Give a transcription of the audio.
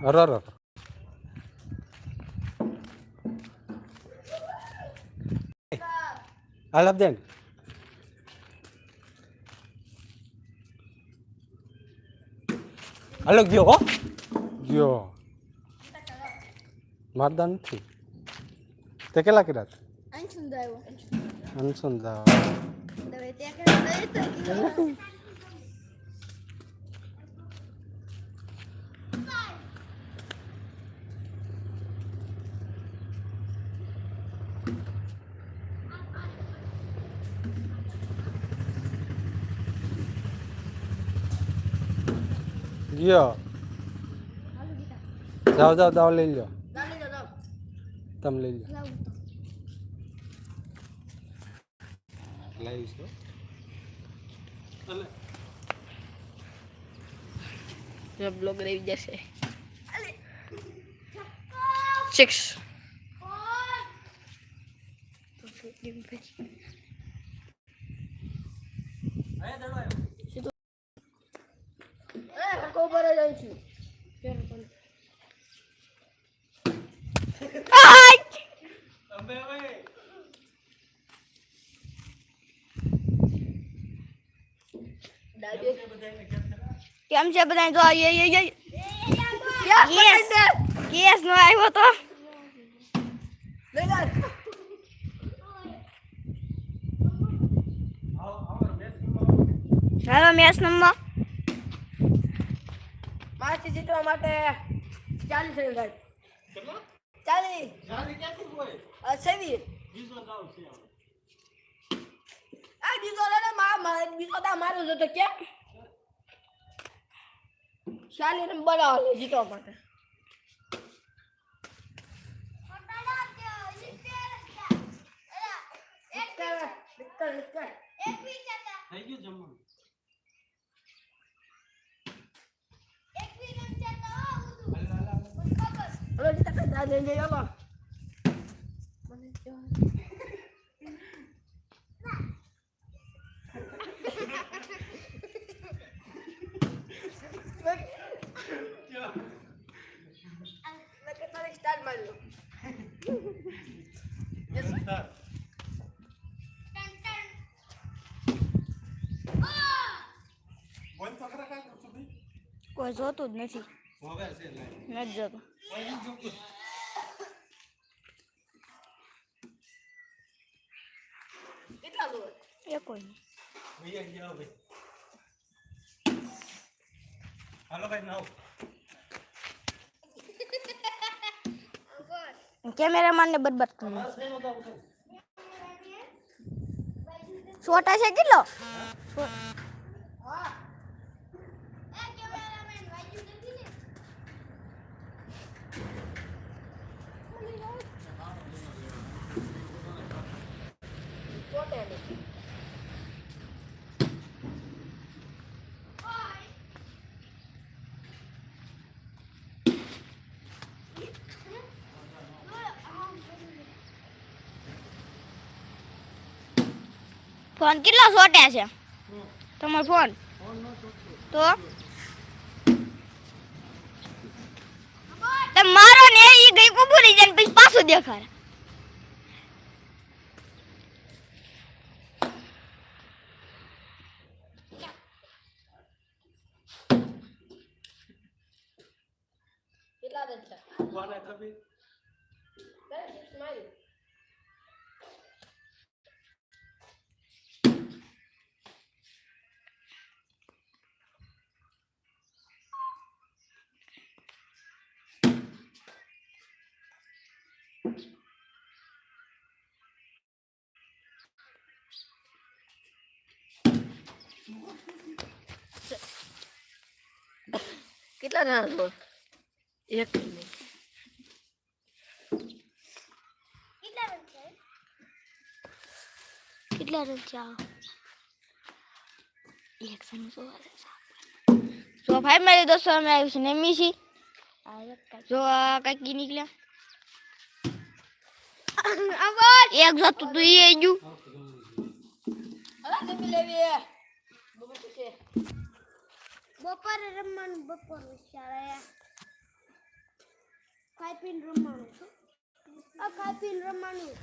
અર અર. હાલ આપ દે ને. હાલો ગયો હો. ગયો. મતદાન નથી. તે કેટલા કર્યા આવ્યો અનસુંદા ગયો. જાઓ જાઓ દાવ લઈ લો તમે લઈ લો લાવું લાવીશ બ્લોગ રહી જશે. સિક્સ અરે હરકો ઉપર જ રહું છું. કેમ છે બધા તો કેસ નો આવ્યો તો. હાલો મેસ નંબર. માથી જીતવા માટે ચાલીસ રન થાય ચાલીસ આ બીજો લે મા બીજો તો મારું જ કેમ ચાલીસ રન બનાવો જીતવા માટે. થઈ ગયું જમવાનું હલો જીતા કઈ દાદ લઈને જઈ હલો સ્ટાર્ટ મારી લો બોલ તો ખરા કાંઈ કરશું ભાઈ? કોઈ જોતું જ નથી. નથી જોતું કેટલા દૂર એ કોઈ નહીં. ભૈયા ગયા ભાઈ. હાલો ભાઈ નાવ કેમેરામાન ને બરબાદ કરી છોટા છે કેટલો? ફોન કેટલો સોટે છે? તમારો ફોન? તો? મારો ને એ ગઈ કુબુરી જાય ને પછી પાછું દેખાડે. કેટલા રન છે? કોને ખબર કઈ સિક્સ કેટલા હતો એક. કેટલા રન છે? એક સો સો ફાઈવ મારી દોસ્તો અમે આવ્યું છે. ને મીસી જો. આ કાંઈક નીકળ્યા. એક જતું તું એ ગયું બપોરે રમવાનું બપોર વિચારે ખાઈ પીને રમવાનું છું આ ખાઈ પીને રમવાનું